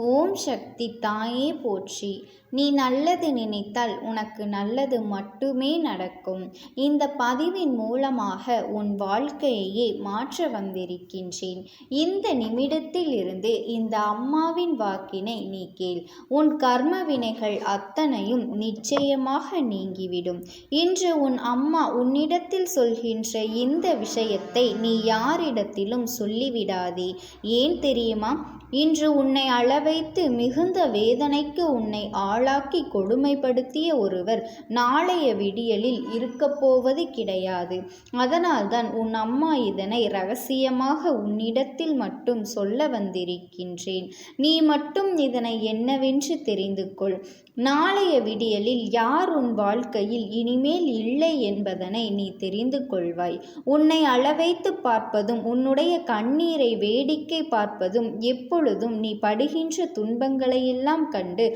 ஓம் சக்தி தாயே போற்றி. நீ நல்லது நினைத்தால் உனக்கு நல்லது மட்டுமே நடக்கும். இந்த பதிவின் மூலமாக உன் வாழ்க்கையையே மாற்ற வந்திருக்கின்றேன். இந்த நிமிடத்தில் இருந்து இந்த அம்மாவின் வாக்கினை நீ கேள். உன் கர்ம வினைகள் அத்தனையும் நிச்சயமாக நீங்கிவிடும். இன்று உன் அம்மா உன்னிடத்தில் சொல்கின்ற இந்த விஷயத்தை நீ யாரிடத்திலும் சொல்லிவிடாதே. ஏன் தெரியுமா? இன்று உன்னை அளவைத்து மிகுந்த வேதனைக்கு உன்னை ஆளாக்கி கொடுமைப்படுத்திய ஒருவர் நாளைய விடியலில் இருக்கப் போவது கிடையாது. அதனால்தான் உன் அம்மா இதனை ரகசியமாக உன்னிடத்தில் மட்டும் சொல்ல வந்திருக்கின்றேன். நீ மட்டும் இதனை என்னவென்று தெரிந்து கொள். நாளைய விடியலில் யார் உன் வாழ்க்கையில் இனிமேல் இல்லை என்பதனை நீ தெரிந்து கொள்வாய். உன்னை அளவைத்து பார்ப்பதும் உன்னுடைய கண்ணீரை வேடிக்கை பார்ப்பதும் எப்பொழுதும் நீ படுகின்ற துன்பங்களையெல்லாம் கண்டு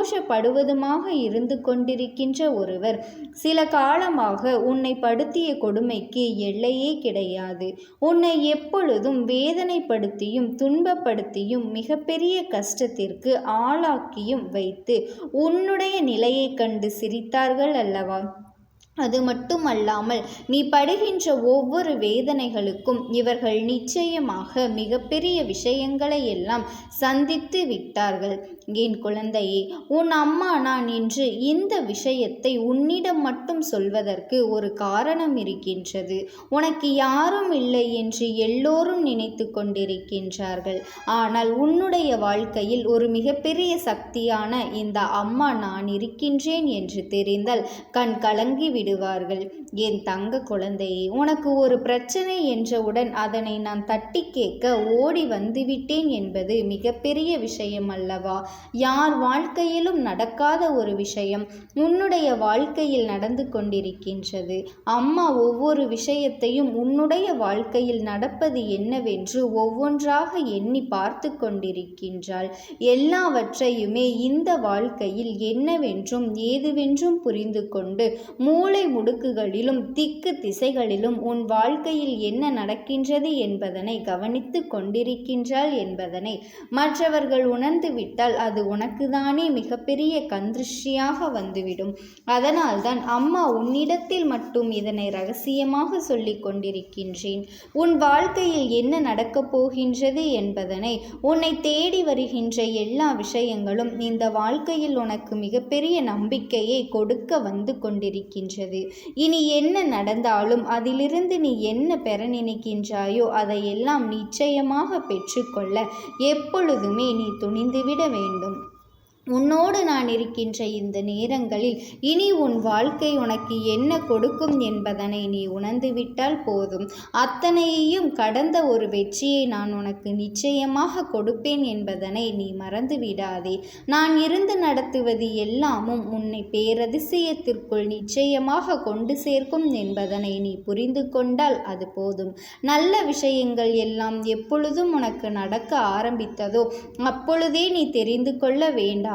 சந்தோஷப்படுவதுமாக இருந்து கொண்டிருக்கின்ற ஒருவர் சில காலமாக உன்னை படுத்திய கொடுமைக்கு எல்லையே கிடையாது. உன்னை எப்பொழுதும் வேதனைப்படுத்தியும் துன்பப்படுத்தியும் மிகப்பெரிய கஷ்டத்திற்கு ஆளாக்கியும் வைத்து உன்னுடைய நிலையைக் கண்டு சிரித்தார்கள் அல்லவா? அது மட்டுமல்லாமல் நீ படுகின்ற ஒவ்வொரு வேதனைகளுக்கும் இவர்கள் நிச்சயமாக மிகப்பெரிய விஷயங்களை எல்லாம் சந்தித்து விட்டார்கள். என் குழந்தையே உன் அம்மா நான் இன்று இந்த விஷயத்தை உன்னிடம் மட்டும் சொல்வதற்கு ஒரு காரணம் இருக்கின்றது. உனக்கு யாரும் இல்லை என்று எல்லோரும் நினைத்து கொண்டிருக்கின்றார்கள். ஆனால் உன்னுடைய வாழ்க்கையில் ஒரு மிகப்பெரிய சக்தியான இந்த அம்மா நான் இருக்கின்றேன் என்று தெரிந்தால் கண் கலங்கிவிடும் விடுவார்கள். என் தங்க குழந்தையே உனக்கு ஒரு பிரச்சனை என்றவுடன் அதனை நான் தட்டி கேட்க ஓடி வந்துவிட்டேன் என்பது மிகப்பெரிய விஷயம் அல்லவா? யார் வாழ்க்கையிலும் நடக்காத ஒரு விஷயம் உன்னுடைய வாழ்க்கையில் நடந்து கொண்டிருக்கின்றது. அம்மா ஒவ்வொரு விஷயத்தையும் உன்னுடைய வாழ்க்கையில் நடப்பது என்னவென்று ஒவ்வொன்றாக எண்ணி பார்த்து கொண்டிருக்கின்றாள். எல்லாவற்றையுமே இந்த வாழ்க்கையில் என்னவென்றும் ஏதுவென்றும் புரிந்து கொண்டு மூளை முடுக்குகளிலும் திக்கு திசைகளிலும் உன் வாழ்க்கையில் என்ன நடக்கின்றது என்பதனை கவனித்து கொண்டிருக்கின்றாள் என்பதனை மற்றவர்கள் உணர்ந்துவிட்டால் அது உனக்குதானே மிகப்பெரிய கந்திருஷ்டியாக வந்துவிடும். அதனால்தான் அம்மா உன்னிடத்தில் மட்டும் இதனை ரகசியமாக சொல்லிக் கொண்டிருக்கின்றேன். உன் வாழ்க்கையில் என்ன நடக்கப் போகின்றது என்பதனை உன்னை தேடி வருகின்ற எல்லா விஷயங்களும் இந்த வாழ்க்கையில் உனக்கு மிகப்பெரிய நம்பிக்கையை கொடுக்க வந்து நின்றது இனி என்ன நடந்தாலும் அதிலிருந்து நீ என்ன பெற நினைக்கின்றாயோ அதையெல்லாம் நிச்சயமாக பெற்றுக்கொள்ள எப்பொழுதுமே நீ துணிந்துவிட வேண்டும். உன்னோடு நான் இருக்கின்ற இந்த நேரங்களில் இனி உன் வாழ்க்கை உனக்கு என்ன கொடுக்கும் என்பதனை நீ உணர்ந்துவிட்டால் போதும். அத்தனையையும் கடந்த ஒரு வெற்றியை நான் உனக்கு நிச்சயமாக கொடுப்பேன் என்பதனை நீ மறந்து விடாதே நான் இருந்து நடத்துவது எல்லாமும் உன்னை பேரதிசயத்திற்குள் நிச்சயமாக கொண்டு சேர்க்கும் என்பதனை நீ புரிந்து கொண்டால் அது போதும். நல்ல விஷயங்கள் எல்லாம் எப்பொழுதும் உனக்கு நடக்க ஆரம்பித்ததோ அப்பொழுதே நீ தெரிந்து கொள்ள வேண்டாம்.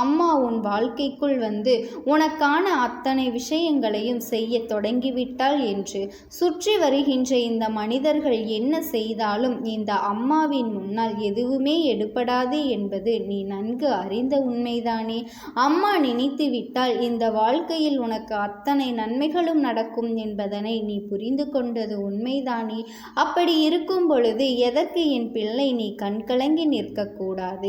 அம்மா உன் வாழ்க்கைக்குள் வந்து உனக்கான அத்தனை விஷயங்களையும் செய்ய தொடங்கிவிட்டாள் என்று. சுற்றி வருகின்ற இந்த மனிதர்கள் என்ன செய்தாலும் இந்த அம்மாவின் முன்னால் எதுவுமே எடுபடாது என்பது நீ நன்கு அறிந்த உண்மைதானே. அம்மா நினைத்து விட்டால் இந்த வாழ்க்கையில் உனக்கு அத்தனை நன்மைகளும் நடக்கும் என்பதனை நீ புரிந்து கொண்டது உண்மைதானே. அப்படி இருக்கும் பொழுது எதற்கு என் பிள்ளை நீ கண்கலங்கி நிற்கக்கூடாது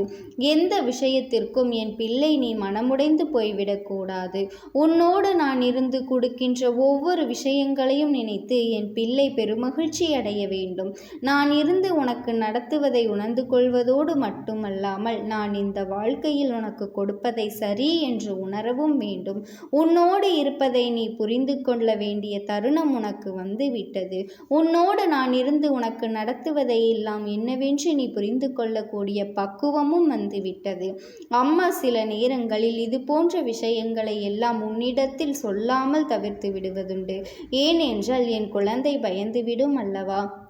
எந்த விஷயத்திற்கும் என் பிள்ளை நீ மனமுடைந்து போய்விடக்கூடாது. உன்னோடு நான் இருந்து கொடுக்கின்ற ஒவ்வொரு விஷயங்களையும் நினைத்து என் பிள்ளை பெருமகிழ்ச்சி அடைய வேண்டும். நான் இருந்து உனக்கு நடத்துவதை உணர்ந்து கொள்வதோடு மட்டுமல்லாமல் நான் இந்த வாழ்க்கையில் உனக்கு கொடுப்பதை சரி என்று உணரவும் வேண்டும். உன்னோடு இருப்பதை நீ புரிந்து கொள்ள வேண்டிய தருணம் உனக்கு வந்து விட்டது உன்னோடு நான் இருந்து உனக்கு நடத்துவதை எல்லாம் என்னவென்று நீ புரிந்து கொள்ளக்கூடிய பக்குவமும் வந்துவிட்டது. அம்மா சில நேரங்களில் இது போன்ற விஷயங்களை எல்லாம் உன்னிடத்தில் சொல்லாமல் தவிர்த்து விடுவதுண்டு. ஏனென்றால் என் குழந்தை பயந்துவிடும் அல்லவா?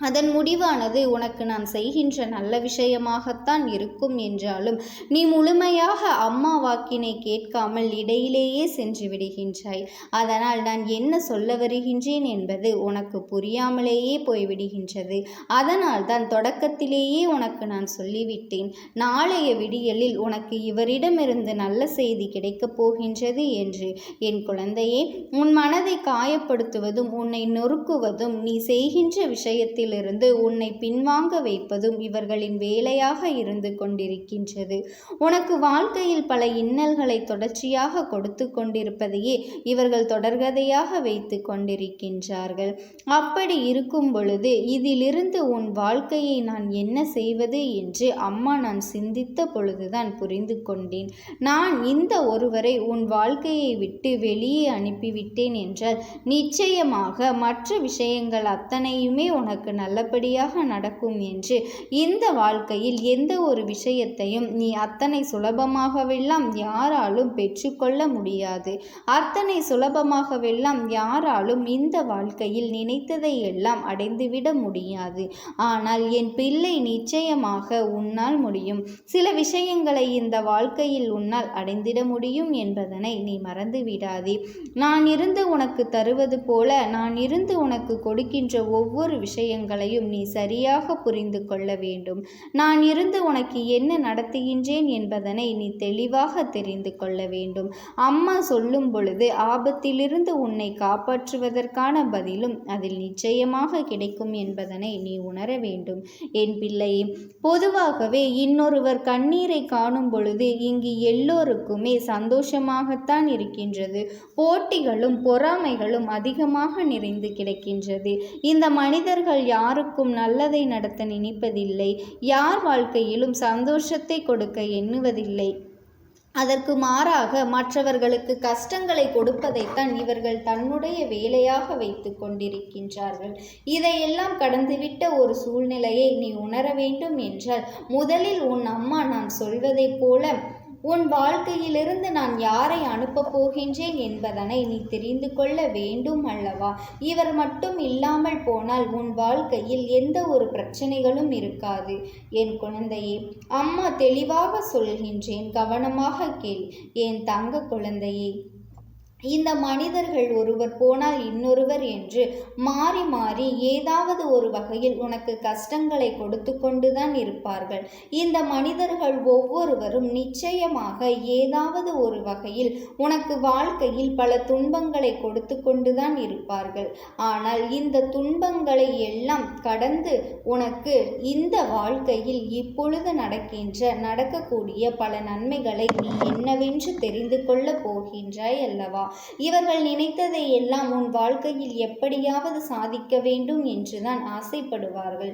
அதன் முடிவானது உனக்கு நான் செய்கின்ற நல்ல விஷயமாகத்தான் இருக்கும் என்றாலும் நீ முழுமையாக அம்மா வாக்கினை கேட்காமல் இடையிலேயே சென்று விடுகின்றாய். அதனால் நான் என்ன சொல்ல வருகின்றேன் என்பது உனக்கு புரியாமலேயே போய்விடுகின்றது. அதனால் தான் தொடக்கத்திலேயே உனக்கு நான் சொல்லிவிட்டேன். நாளைய விடியலில் உனக்கு இவரிடமிருந்து நல்ல செய்தி கிடைக்கப் போகின்றது என்று என் குழந்தையே உன் மனதை காயப்படுத்துவதும் உன்னை நொறுக்குவதும் நீ செய்கின்ற விஷயத்தில் இருந்து உன்னை பின்வாங்க வைப்பதும் இவர்களின் வேலையாக இருந்து கொண்டிருக்கின்றது. உனக்கு வாழ்க்கையில் பல இன்னல்களை தொடர்ச்சியாக கொடுத்து கொண்டிருப்பதையே இவர்கள் தொடர்கதையாக வைத்து கொண்டிருக்கின்றார்கள். அப்படி இருக்கும் பொழுது இதிலிருந்து உன் வாழ்க்கையை நான் என்ன செய்வது என்று அம்மா நான் சிந்தித்த பொழுதுதான் புரிந்து கொண்டேன். நான் இந்த ஒருவரை உன் வாழ்க்கையை விட்டு வெளியே அனுப்பிவிட்டேன் என்றால் நிச்சயமாக மற்ற விஷயங்கள் அத்தனையுமே உனக்கு நல்லபடியாக நடக்கும் என்று இந்த வாழ்க்கையில் எந்த ஒரு விஷயத்தையும் நீ அத்தனை சுலபமாகவெல்லாம் யாராலும் பெற்றுக்கொள்ள முடியாது. அத்தனை சுலபமாகவெல்லாம் யாராலும் இந்த வாழ்க்கையில் நினைத்ததை எல்லாம் அடைந்துவிட முடியாது. ஆனால் என் பிள்ளை நிச்சயமாக உன்னால் முடியும். சில விஷயங்களை இந்த வாழ்க்கையில் உன்னால் அடைந்திட முடியும் என்பதனை நீ மறந்து விடாதே நான் இருந்து உனக்கு தருவது போல நான் இருந்து உனக்கு கொடுக்கின்ற ஒவ்வொரு விஷயங்களையும் நீ சரியாக புரிந்து கொள்ள வேண்டும். நான் இருந்து உனக்கு என்ன நடத்துகின்றேன் என்பதனை நீ தெளிவாக தெரிந்து கொள்ள வேண்டும். அம்மா சொல்லும் பொழுது ஆபத்திலிருந்து உன்னை காப்பாற்றுவதற்கான பதிலும் அதில் நிச்சயமாக கிடைக்கும் என்பதனை நீ உணர வேண்டும். என் பிள்ளையே பொதுவாகவே இன்னொருவர் கண்ணீரை காணும் பொழுது இங்கு எல்லோருக்குமே சந்தோஷமாகத்தான் இருக்கின்றது. போட்டிகளும் பொறாமைகளும் அதிகமாக நிறைந்து கிடக்கின்றது. இந்த மனிதர்கள் யாருக்கும் நல்லதை நடத்த நினைப்பதில்லை. யார் வாழ்க்கையிலும் சந்தோஷத்தை கொடுக்க எண்ணுவதில்லை. அதற்கு மாறாக மற்றவர்களுக்கு கஷ்டங்களை கொடுப்பதைத்தான் இவர்கள் தன்னுடைய வேலையாக வைத்து கொண்டிருக்கின்றார்கள். இதையெல்லாம் கடந்துவிட்ட ஒரு சூழ்நிலையை நீ உணர வேண்டும் என்றால் முதலில் உன் அம்மா நான் சொல்வதைப் போல உன் வாழ்க்கையிலிருந்து நான் யாரை அனுப்பப் போகின்றேன் என்பதனை நீ தெரிந்து கொள்ள வேண்டும் அல்லவா? இவர் மட்டும் இல்லாமல் போனால் உன் வாழ்க்கையில் எந்த ஒரு பிரச்சனைகளும் இருக்காது. என் குழந்தையே அம்மா தெளிவாக சொல்கின்றேன் கவனமாக கேள். என் தங்க குழந்தையே இந்த மனிதர்கள் ஒருவர் போனால் இன்னொருவர் என்று மாறி மாறி ஏதாவது ஒரு வகையில் உனக்கு கஷ்டங்களை கொடுத்து கொண்டுதான் இருப்பார்கள். இந்த மனிதர்கள் ஒவ்வொருவரும் நிச்சயமாக ஏதாவது ஒரு வகையில் உனக்கு வாழ்க்கையில் பல துன்பங்களை கொடுத்து கொண்டுதான் இருப்பார்கள். ஆனால் இந்த துன்பங்களை எல்லாம் கடந்து உனக்கு இந்த வாழ்க்கையில் இப்பொழுது நடக்கின்ற நடக்கக்கூடிய பல நன்மைகளை நீ என்னவென்று தெரிந்து கொள்ளப் போகின்றாய் அல்லவா? இவர்கள் நினைத்ததை எல்லாம் உன் வாழ்க்கையில் எப்படியாவது சாதிக்க வேண்டும் என்றுதான் ஆசைப்படுவார்கள்.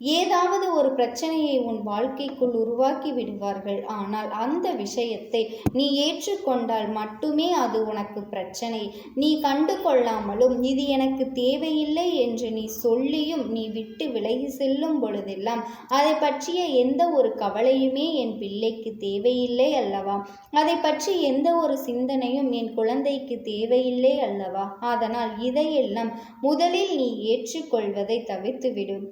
ஏதாவது ஒரு பிரச்சனையை உன் வாழ்க்கைக்குள் உருவாக்கி விடுவார்கள். ஆனால் அந்த விஷயத்தை நீ ஏற்றுக்கொண்டால் மட்டுமே அது உனக்கு பிரச்சனை. நீ கண்டு கொள்ளாமலும் இது எனக்கு தேவையில்லை என்று நீ சொல்லியும் நீ விட்டு விலகி செல்லும் பொழுதெல்லாம் அதை பற்றிய எந்த ஒரு கவலையுமே என் பிள்ளைக்கு தேவையில்லை அல்லவா? அதை பற்றி எந்த ஒரு சிந்தனையும் என் குழந்தைக்கு தேவையில்லை அல்லவா? அதனால் இதையெல்லாம் முதலில் நீ ஏற்றுக்கொள்வதை தவிர்த்துவிடும்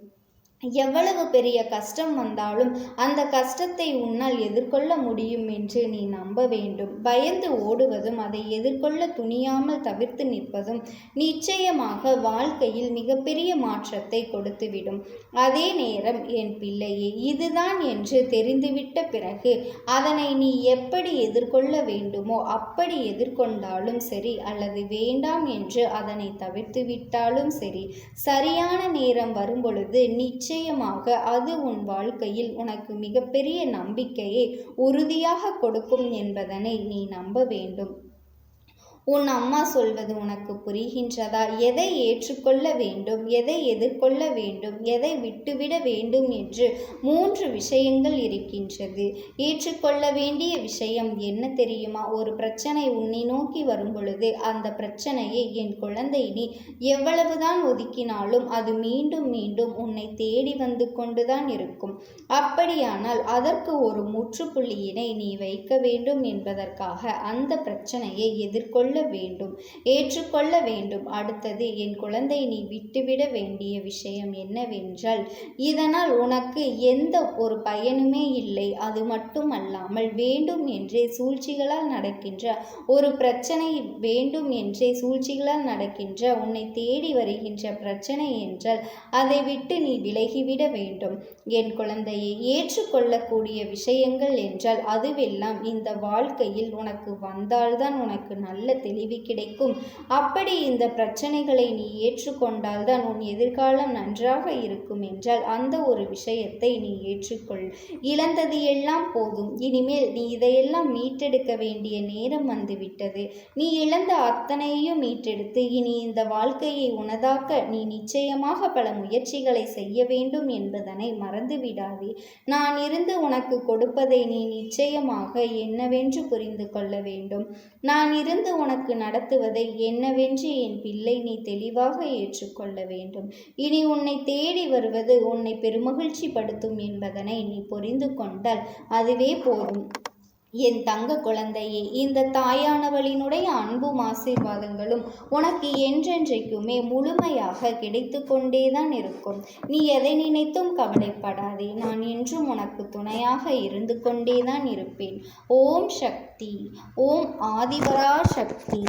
எவ்வளவு பெரிய கஷ்டம் வந்தாலும் அந்த கஷ்டத்தை உன்னால் எதிர்கொள்ள முடியும் என்று நீ நம்ப வேண்டும். பயந்து ஓடுவதும் அதை எதிர்கொள்ள துணியாமல் தவிர்த்து நிற்பதும் நிச்சயமாக வாழ்க்கையில் மிகப்பெரிய மாற்றத்தை கொடுத்துவிடும். அதே நேரம் என் பிள்ளையே இதுதான் என்று தெரிந்துவிட்ட பிறகு அதனை நீ எப்படி எதிர்கொள்ள வேண்டுமோ அப்படி எதிர்கொண்டாலும் சரி அல்லது வேண்டாம் என்று அதனை தவிர்த்து விட்டாலும் சரி சரியான நேரம் வரும்பொழுது நிச்சயம் நிச்சயமாக அது உன் வாழ்க்கையில் உனக்கு மிகப்பெரிய நம்பிக்கையை உறுதியாக கொடுக்கும் என்பதனை நீ நம்ப வேண்டும். உன் அம்மா சொல்வது உனக்கு புரிகின்றதா? எதை ஏற்றுக்கொள்ள வேண்டும்? எதை எதிர்கொள்ள வேண்டும்? எதை விட்டுவிட வேண்டும் என்று மூன்று விஷயங்கள் இருக்கின்றது. ஏற்றுக்கொள்ள வேண்டிய விஷயம் என்ன தெரியுமா? ஒரு பிரச்சனை உன்னை நோக்கி வரும் பொழுது அந்த பிரச்சனையை என் குழந்தை நீ எவ்வளவுதான் ஒதுக்கினாலும் அது மீண்டும் மீண்டும் உன்னை தேடி வந்து கொண்டுதான் இருக்கும். அப்படியானால் அதற்கு ஒரு முற்றுப்புள்ளியினை நீ வைக்க வேண்டும் என்பதற்காக அந்த பிரச்சனையை எதிர்கொள்ள வேண்டும் ஏற்றுக்கொள்ள வேண்டும். அடுத்தது என் குழந்தை நீ விட்டுவிட வேண்டிய விஷயம் என்னவென்றால் இதனால் உனக்கு எந்த ஒரு பயனுமே இல்லை. அது மட்டுமல்லாமல் வேண்டும் என்றே சூழ்ச்சிகளால் நடக்கின்ற ஒரு பிரச்சனை வேண்டும் என்றே சூழ்ச்சிகளால் நடக்கின்ற உன்னை தேடி வருகின்ற பிரச்சனை என்றால் அதை விட்டு நீ விலகிவிட வேண்டும். என் குழந்தையை ஏற்றுக்கொள்ளக்கூடிய விஷயங்கள் என்றால் அதுவெல்லாம் இந்த வாழ்க்கையில் உனக்கு வந்தால்தான் உனக்கு நல்ல தெளிவு கிடைக்கும். அப்படி இந்த பிரச்சனைகளை நீ ஏற்றுக்கொண்டால்தான் உன் எதிர்காலம் நன்றாக இருக்கும் என்றால் அந்த ஒரு விஷயத்தை நீ ஏற்றுக்கொள். இழந்தது எல்லாம் போதும். இனிமேல் நீ இதையெல்லாம் மீட்டெடுக்க வேண்டிய நேரம் வந்துவிட்டது. நீ இழந்த அத்தனையும் மீட்டெடுத்து இனி இந்த வாழ்க்கையை உனதாக்க நீ நிச்சயமாக பல முயற்சிகளை செய்ய வேண்டும் என்பதனை மறந்துவிடாதே. நான் இருந்து உனக்கு கொடுப்பதை நீ நிச்சயமாக என்னவென்று புரிந்து கொள்ள வேண்டும். நான் இருந்து உனக்கு உனக்கு நடத்துவதை என்னவென்று என் பிள்ளை நீ தெளிவாக ஏற்றுக்கொள்ள வேண்டும். இனி உன்னை தேடி வருவது உன்னை பெருமகிழ்ச்சி படுத்தும் என்பதனை நீ புரிந்து கொண்டால் அதுவே போதும். என் தங்க குழந்தையே இந்த தாயானவளினுடைய அன்பும் ஆசீர்வாதங்களும் உனக்கு என்றென்றைக்குமே முழுமையாக கிடைத்து கொண்டேதான் இருக்கும். நீ எதை நினைத்தும் கவலைப்படாதே நான் என்றும் உனக்கு துணையாக இருந்து கொண்டேதான் இருப்பேன். ஓம் சக்தி ஓம் ஆதிபரா சக்தி